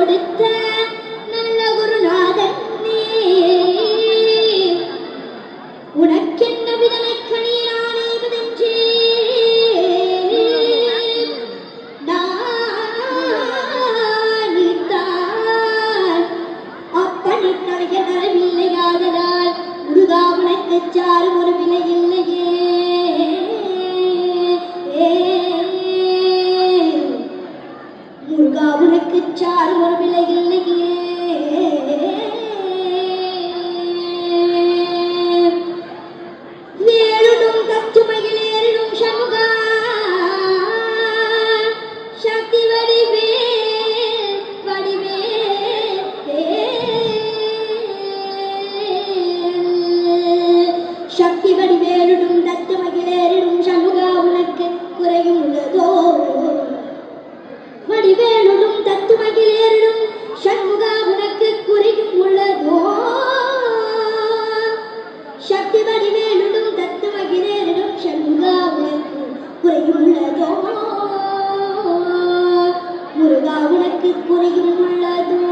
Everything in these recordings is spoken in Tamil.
கொடுத்த சக்தி வடிவேலும் தத்துவகிரேனும் சண்முகா உனக்கு குறையுள்ளதோ முருகா உனக்கு குறையும் உள்ளதோ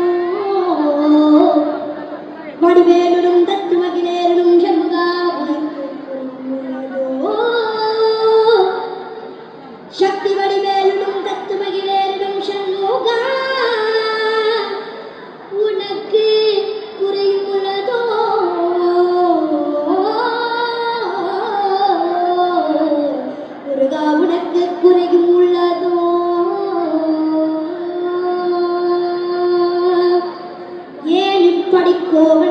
como